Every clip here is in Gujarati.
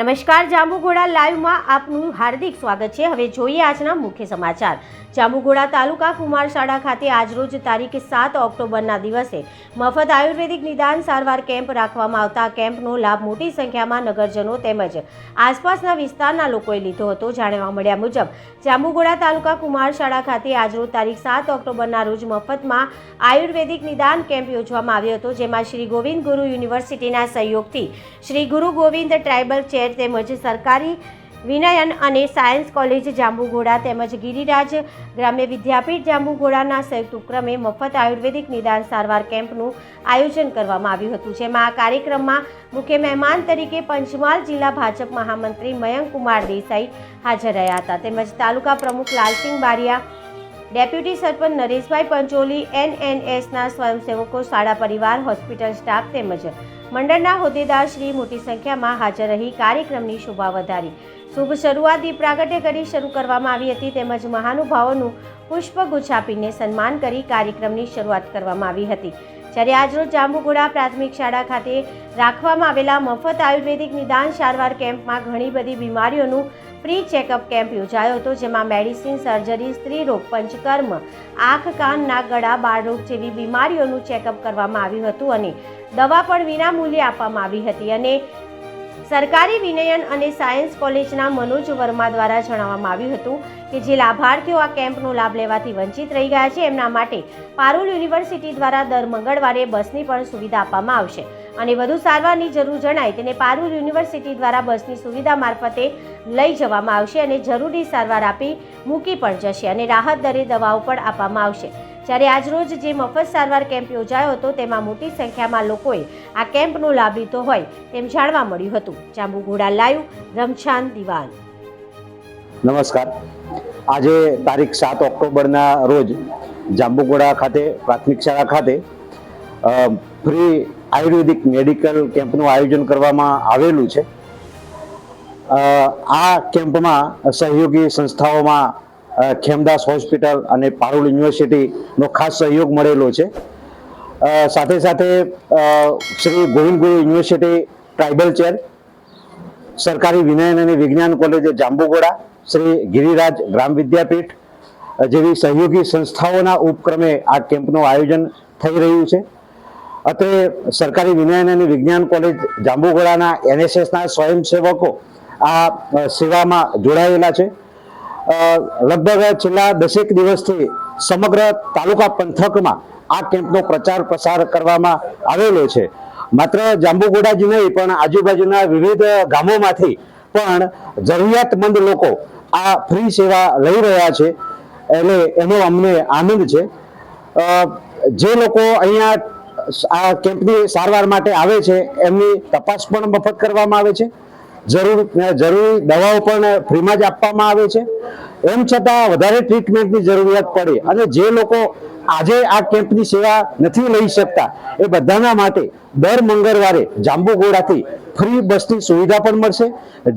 નમસ્કાર, જાંબુઘોડા લાઈવમાં આપનું હાર્દિક સ્વાગત છે. હવે જોઈએ આજના મુખ્ય સમાચાર. જાંબુઘોડા તાલુકા કુમારશાળા ખાતે આજરોજ તારીખ સાત ઓક્ટોબરના દિવસે મફત આયુર્વેદિક નિદાન સારવાર કેમ્પ રાખવામાં આવતા કેમ્પનો લાભ મોટી સંખ્યામાં નગરજનો તેમજ આસપાસના વિસ્તારના લોકોએ લીધો હતો. જાણવા મળ્યા મુજબ, જાંબુઘોડા તાલુકા કુમારશાળા ખાતે આજરોજ તારીખ સાત ઓક્ટોબરના રોજ મફતમાં આયુર્વેદિક નિદાન કેમ્પ યોજવામાં આવ્યો હતો, જેમાં શ્રી ગોવિંદ ગુરુ યુનિવર્સિટીના સહયોગથી શ્રી ગુરુ ગોવિંદ ટ્રાઇબલ ચેર તેમજ સરકારી વિનયન અને સાયન્સ કોલેજ જાંબુઘોડા તેમજ ગિરિરાજ ગ્રામ્ય વિદ્યાપીઠ જાંબુઘોડાના સંયુક્ત ઉપક્રમે મફત આયુર્વેદિક નિદાન સારવાર કેમ્પનું આયોજન કરવામાં આવ્યું હતું, જેમાં આ કાર્યક્રમમાં મુખ્ય મહેમાન તરીકે પંચમહાલ જિલ્લા ભાજપ મહામંત્રી મયંક કુમાર દેસાઈ હાજર રહ્યા હતા. તેમજ તાલુકા પ્રમુખ લાલસિંહ બારિયા, ડેપ્યુટી સરપંચ નરેશભાઈ પંચોલી, એનએનએસના સ્વયંસેવકો, શાળા પરિવાર, હોસ્પિટલ સ્ટાફ તેમજ મંડળના હોદ્દેદાર શ્રી મોટી સંખ્યામાં હાજર રહી કાર્યક્રમની શોભા વધારી શુભ શરૂઆતથી પ્રાગટ્ય કરી શરૂ કરવામાં આવી હતી તેમજ મહાનુભાવોનું પુષ્પગુચ્છ આપીને સન્માન કરી કાર્યક્રમની શરૂઆત કરવામાં આવી હતી. જ્યારે આજરોજ જાંબુઘોડા પ્રાથમિક શાળા ખાતે રાખવામાં આવેલા મફત આયુર્વેદિક નિદાન સારવાર કેમ્પમાં ઘણી બધી બીમારીઓનું ફ્રી ચેકઅપ કેમ્પ યોજાયો હતો, જેમાં મેડિસિન, સર્જરી, સ્ત્રી રોગ, પંચકર્મ, આંખ, કાન, નાક, ગળા બાળરોગ જેવી બીમારીઓનું ચેકઅપ કરવામાં આવ્યું હતું અને દવા પણ વિના મૂલ્યે આપવામાં આવી હતી અને સરકારી વિનયન અને સાયન્સ કોલેજના મનોજ વર્મા દ્વારા જણાવવામાં આવ્યું હતું કે જે લાભાર્થીઓ આ કેમ્પનો લાભ લેવાથી વંચિત રહી ગયા છે, એમના માટે પારુલ યુનિવર્સિટી દ્વારા દર મંગળવારે બસની પણ સુવિધા આપવામાં આવશે. અને વધુ સારવારની જરૂર જણાય તેને પારુલ યુનિવર્સિટી દ્વારા બસની સુવિધા મારફતે લઈ જવામાં આવશે અને જરૂરી સારવાર આપી મૂકી પણ જશે અને રાહત દરે દવાઓ પણ આપવામાં આવશે. જ્યારે આજરોજ જે મફત સારવાર કેમ્પ યોજાયો હતો, તેમાં મોટી સંખ્યામાં લોકોએ આ કેમ્પનો લાભ લીધો હોય તેમ જાણવા મળ્યું હતું. જાંબુઘોડા લાઈવ, રમછાન દિવાન નમસ્કાર. આજે તારીખ સાત ઓક્ટોબરના રોજ જાંબુગોડા ખાતે, પ્રાથમિક શાળા ખાતે ફ્રી આયુર્વેદિક મેડિકલ કેમ્પનું આયોજન કરવામાં આવેલું છે. આ કેમ્પમાં સહયોગી સંસ્થાઓમાં ખેમદાસ હોસ્પિટલ અને પારુલ યુનિવર્સિટીનો ખાસ સહયોગ મળેલો છે. સાથે સાથે શ્રી ગોવિંદ ગુરુ યુનિવર્સિટી ટ્રાઇબલ ચેર, સરકારી વિનયન અને વિજ્ઞાન કોલેજ જાંબુગોડા, શ્રી ગિરિરાજ ગ્રામ વિદ્યાપીઠ જેવી સહયોગી સંસ્થાઓના ઉપક્રમે આ કેમ્પનું આયોજન થઈ રહ્યું છે. અત્રે સરકારી વિનયન અને વિજ્ઞાન કોલેજ જાંબુગોડાના એનએસએસના સ્વયંસેવકો આ સેવામાં જોડાયેલા છે. લગભગ છેલ્લા દસેક દિવસથી સમગ્ર તાલુકા પંથકમાં આ કેમ્પનો પ્રચાર પ્રસાર કરવામાં આવેલો છે. માત્ર જાંબુગોડા જ નહીં, પણ આજુબાજુના વિવિધ ગામોમાંથી પણ જરૂરિયાતમંદ લોકો આ ફ્રી સેવા લઈ રહ્યા છે. એટલે એનો અમને આનંદ છે. જે લોકો અહીંયા આ કેમ્પની સારવાર માટે આવે છે, એમની તપાસ પણ મફત કરવામાં આવે છે. જરૂર જરૂરી દવાઓ પણ ફ્રીમાં જ આપવામાં આવે છે. એમ છતાં વધારે ટ્રીટમેન્ટની જરૂરિયાત પડે અને જે લોકો આજે આ કેમ્પની સેવા નથી લઈ શકતા એ બધાના માટે દર મંગળવારે જાંબુગોડાથી ફ્રી બસની સુવિધા પણ મળશે,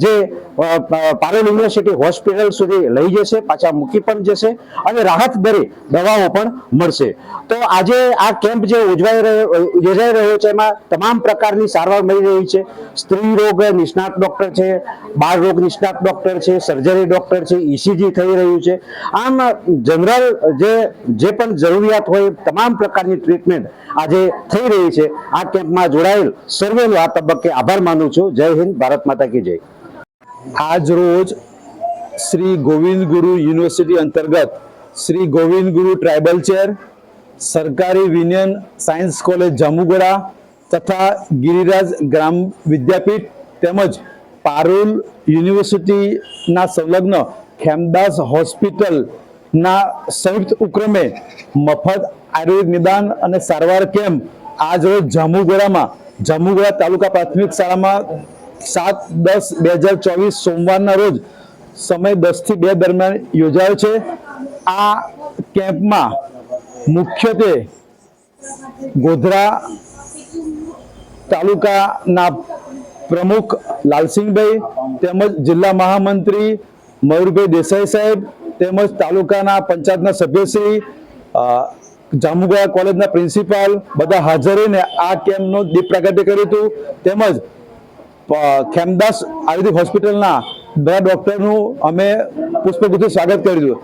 જે પારેલ યુનિવર્સિટી હોસ્પિટલ સુધી લઈ જશે, પાછા મૂકી પણ જશે અને રાહત દરે દવાઓ પણ મળશે. તો આજે આ કેમ્પ જે ઉજવાઈ રહ્યો યોજાઈ રહ્યો છે, એમાં તમામ પ્રકારની સારવાર મળી રહી છે. સ્ત્રી રોગ નિષ્ણાત ડોક્ટર છે, બાળ રોગ નિષ્ણાત ડોક્ટર છે, સર્જરી ડોક્ટર છે ઇસીજી થઈ રહ્યું છે. આમ, જનરલ, જે જે પણ જરૂરિયાત હોય તમામ પ્રકારની ટ્રીટમેન્ટ આજે થઈ રહી છે. આ કેમ્પમાં જોડાયેલ સર્વેનો આ તબક્કે આભાર માનું છું. જય હિન્દ, ભારત માતા કી જય. આજ રોજ શ્રી ગોવિંદ ગુરુ યુનિવર્સિટી અંતર્ગત શ્રી ગોવિંદ ગુરુ ટ્રાઇબલ ચેર, સરકારી વિનયન સાયન્સ કોલેજ જાંબુગોડા તથા ગિરિરાજ ગ્રામ વિદ્યાપીઠ તેમજ પારુલ યુનિવર્સિટીના સંલગ્ન ખેમદાસ હોસ્પિટલના સંયુક્ત ઉપક્રમે મફત આયુર્વેદ નિદાન અને સારવાર કેમ્પ આજ રોજ જાંબુગોડામાં જાંબુગોડા તાલુકા પ્રાથમિક શાળામાં સાત દસ બે હજાર ચોવીસ સોમવારના રોજ સમય દસથી બે દરમિયાન યોજાયો છે. આ કેમ્પમાં મુખ્યત્વે ગોધરા તાલુકાના પ્રમુખ લાલસિંહભાઈ તેમજ જિલ્લા મહામંત્રી મયુરભાઈ દેસાઈ સાહેબ તેમજ તાલુકાના પંચાયતના સભ્યશ્રી જાંબુગોડા કોલેજના પ્રિન્સિપાલ બધા હાજર રહીને આ કેમ્પનું દીપ પ્રાગટ્ય કર્યું હતું. તેમજ ખેમદાસ આયુર્વેદિક હોસ્પિટલના બધા ડૉક્ટરનું અમે પુષ્પગુથી સ્વાગત કર્યું હતું.